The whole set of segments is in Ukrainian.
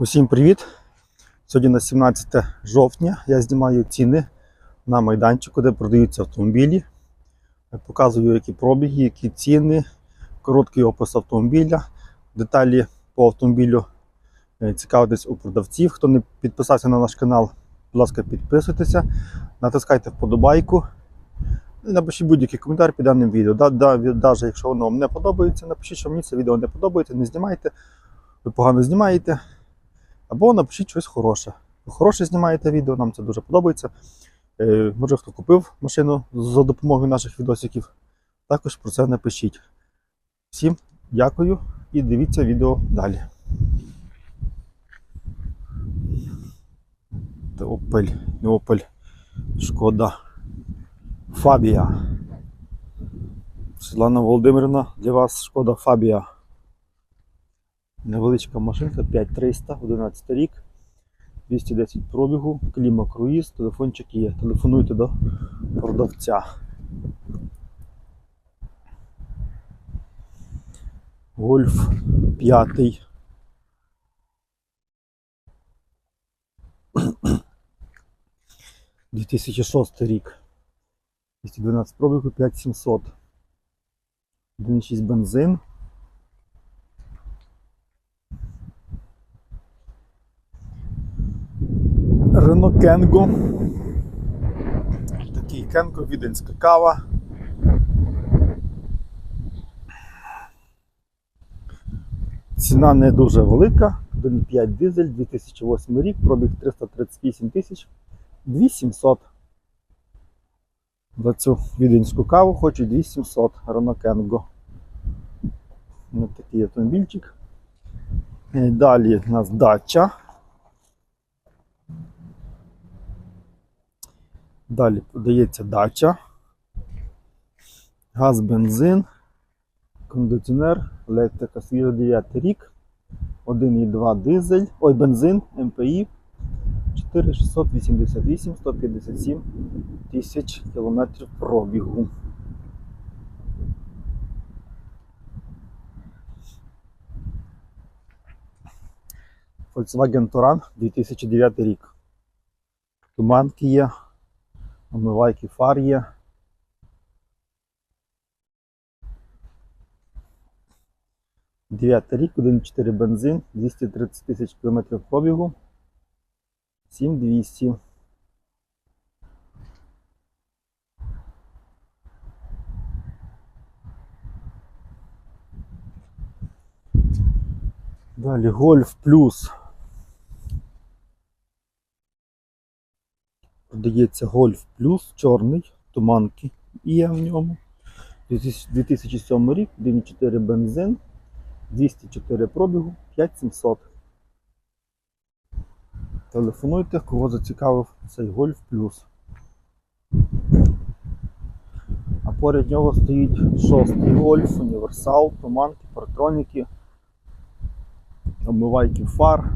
Усім привіт! Сьогодні на 17 жовтня я знімаю ціни на майданчику, де продаються автомобілі. Показую, які пробіги, які ціни, короткий опис автомобіля, деталі по автомобілю. Е, Цікавитесь у продавців. Хто не підписався на наш канал, будь ласка, підписуйтеся, натискайте вподобайку. І напишіть будь-який коментар під даним відео. Да, да, Навіть якщо воно вам не подобається, напишіть, що мені це відео не подобається, не знімайте, ви погано знімаєте. Або напишіть щось хороше. Хороше знімаєте відео, нам це дуже подобається. Е, може хто купив машину за допомогою наших відосиків. Також про це напишіть. Всім дякую і дивіться відео далі. Не Opel, Шкода. Фабія. Світлана Володимирівна, для вас Шкода Фабія. Невеличка машинка 5300, 11 рік, 210 пробігу, кліма круїз, телефончик є. Телефонуйте до продавця. Гольф 5. – 2006 рік. 212 пробігу, 5700. 1,6 бензин. Рено Кенго. Такий Кенго, віденська кава. Ціна не дуже велика. 1,5 дизель, 2008 рік, пробіг 338 тисяч 2700. За цю віденську каву хочу 2700 Рено Кенго. Ось такий автомобільчик. Далі у нас дача. Далі подається дача, газ, бензин, кондиціонер, електрика, свіжо 9 рік, 1,2 дизель, ой, бензин, МПІ 4688 157 тисяч кілометрів пробігу. Volkswagen Touran 2009 рік. Туманки є. Омивайки фар є. Дев'ятий рік, 1,4 бензин, 230 тисяч кілометрів пробігу. 7200. Далі Golf Plus. Продається Golf Plus, чорний, туманки є в ньому. 2007 рік, 1,4 бензин, 204 пробігу, 5700. Телефонуйте, кого зацікавив цей Golf Plus. А поряд нього стоїть шостий Golf, універсал, туманки, паратроніки, омивайки фар,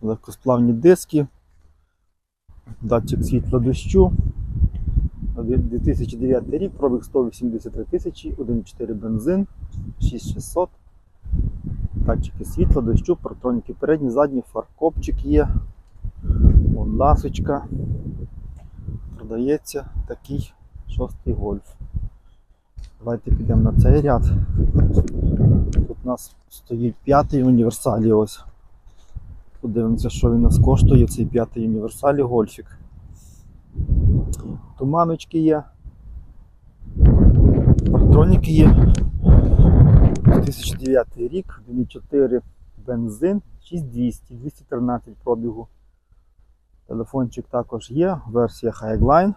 легкосплавні диски. Датчик світла дощу. 2009 рік, пробіг 183 тисячі, 1,4 бензин, 6600. Датчики світла, дощу, протроніки передні, задні, фаркопчик є. Вон ласочка. Продається такий шостий гольф. Давайте підемо на цей ряд. Тут у нас стоїть п'ятий універсалі ось. Подивимося, що він нас коштує, цей п'ятий універсалі гольфік. Туманочки є. Партроніки є. 2009 рік, 1,4 бензин, 6200, 213 пробігу. Телефончик також є, версія Highline.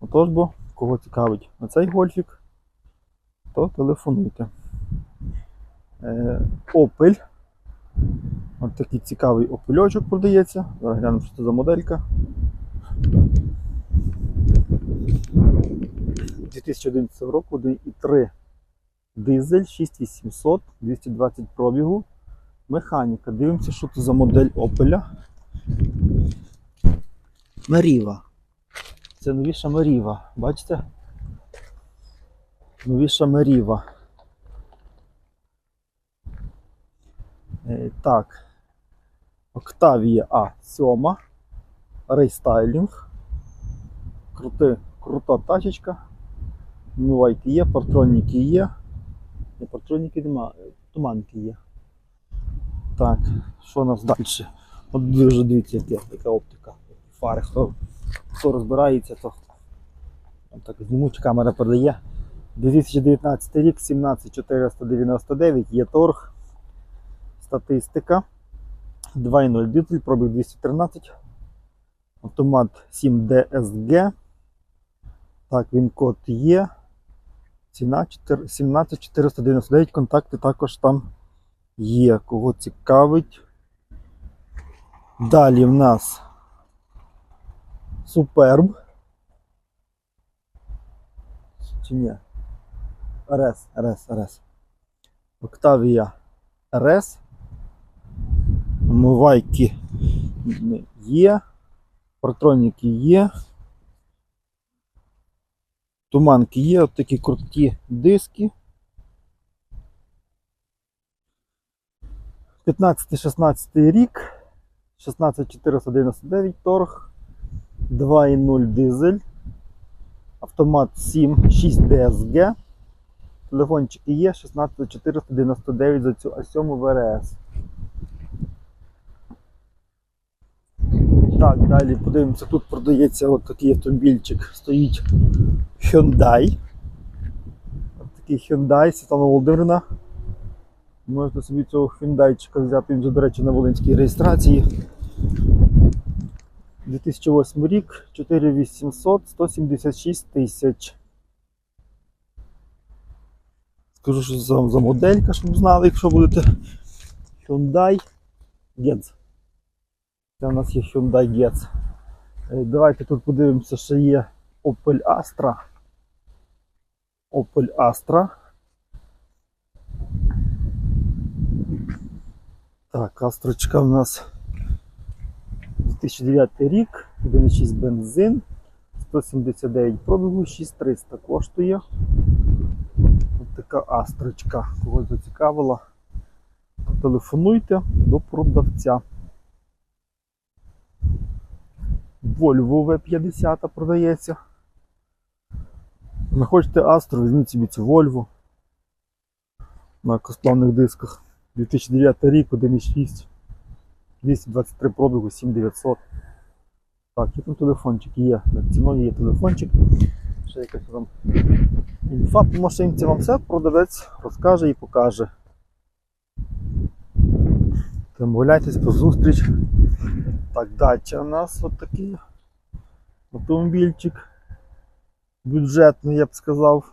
Отож бо, кого цікавить на цей гольфік, то телефонуйте. Е, Opel. Ось такий цікавий опельочок продається. Зараз глянемо, що це за моделька. 2011 року 1,3 дизель 6800, 220 пробігу. Механіка. Дивимося, що це за модель Opel. Маріва. Це новіша Маріва. Бачите? Новіша Маріва. Так. Octavia A7. Рейстайлінг. Крути, крута тачечка. Мивайки є, партроніки є. Ні, партроніки нема, е, туманки є. Так, що у нас далі? От дуже дивіться, яке, яка оптика. Фари. Хто, хто розбирається, то так зніму, чи камера передає. 2019 рік, 17499, є торг. Статистика. 2.0 дизель, пробіг 213. Автомат 7 DSG. Так, він код є. Ціна 17499. Контакти також там є. Кого цікавить. Далі в нас Superb. Чи ні? РС, РС, РС. Octavia РС. Мивайки є. Протроніки є. Туманки є, от такі круті диски. 15-16 рік. 16499 торг. 2.0 дизель. Автомат 7 6 DSG. Телефончики є 16499 за цю А7 ВРС. Так, далі подивимося, тут продається от такий автомобільчик. Стоїть Hyundai. От такий Hyundai, Світлана Володимирівна. Можете собі цього Hyundai взяти, він до речі, на Волинській реєстрації. 2008 рік, 4800, 176 тисяч. Скажу, що за, за моделька, щоб знали, якщо будете Hyundai Getz. Це у нас є Hyundai Getz. Е, Давайте тут подивимося, що є Opel Astra. Opel Astra. Так, Астрочка у нас 2009 рік, 1,6 бензин, 179 пробігу, 6300 коштує. Ось така астрочка. Когось зацікавила. Телефонуйте до продавця. Volvo V50 продається. Не хочете Astra, візьміть собі цю Volvo на косплавних дисках. 2009 рік, 1,6. 223 пробігу, 7900. Так, і там телефончик є. Над ціною є телефончик. Ще якась там інфа по машинці вам все продавець розкаже і покаже. Там гуляйтесь по зустріч. Так, дача у нас от такий автомобільчик. Бюджетний, я б сказав.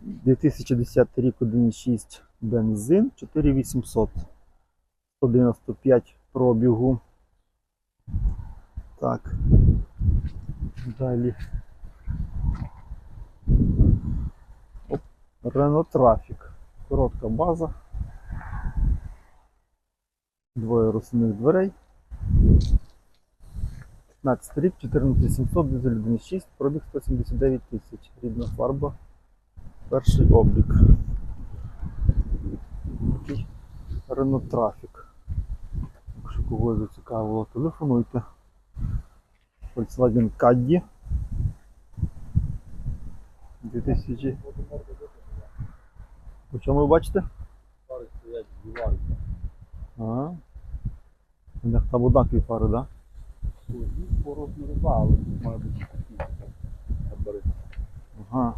2010 рік 1,6 бензин, 4800. 195 пробігу. Так. Далі. Оп. Renault Traffic. Коротка база. Двоє розсувних дверей. 15 рік, 14700, дизель 1.6, пробіг 179 тисяч. Рідна фарба. Перший облік. Такий Renault. Якщо когось зацікавило, телефонуйте. Volkswagen Caddy. 2000. У чому ви бачите? Фари стоять зіваються. Ага. У них там однакові фари, так? По розміру але має бути. Ага.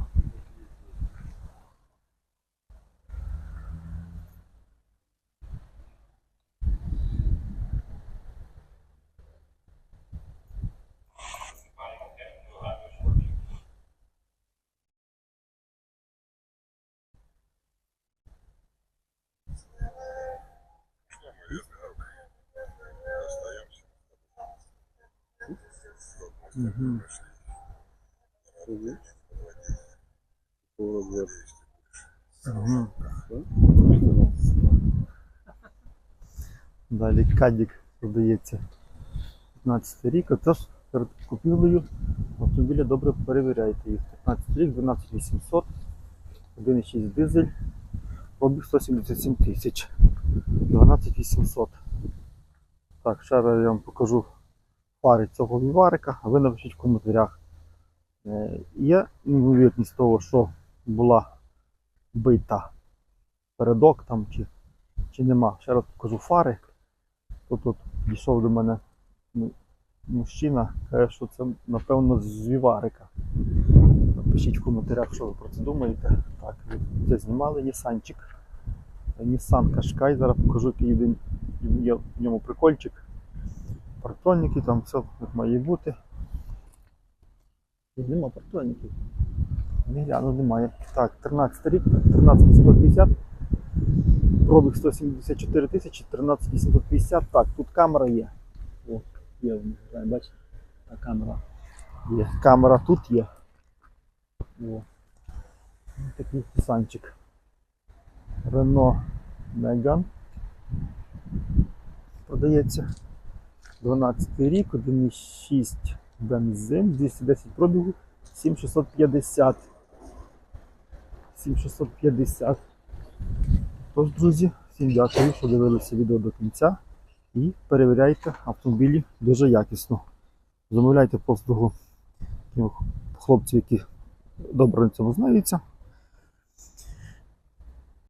Далі кадік продається 15 рік, а теж перед купівлею автомобіля добре перевіряйте їх. 15 рік, 12800, 1,6 дизель, Пробіг 177 тисяч. 12 800. Так, ще раз я вам покажу фари цього віварика, ви напишіть в коментарях. Е, Є ймовірність того, що була бита передок там чи, чи нема. Ще раз покажу фари. Тут от дійшов до мене мужчина, каже, що це напевно з віварика. Напишіть в коментарях, що ви про це думаєте. Так, це знімали Нісанчик. Nissan Qashqai, зараз покажу, який є в ньому прикольчик. Партроніки, там все як має бути. Тут Нема партроніків. Не гляну, немає. Так, 13 рік, 13 150. Пробіг 174 тисячі, 13 850. Так, тут камера є. О, є, бачите? Та камера. Є. Камера тут є. О. Ось Такий писанчик. Renault Megane. Продається. 12 рік, 1,6 бензин, 210 пробігу, 7650. 7650. Тож, друзі, всім дякую, що дивилися відео до кінця. І перевіряйте автомобілі дуже якісно. Замовляйте послугу хлопців, які добре на цьому знаються.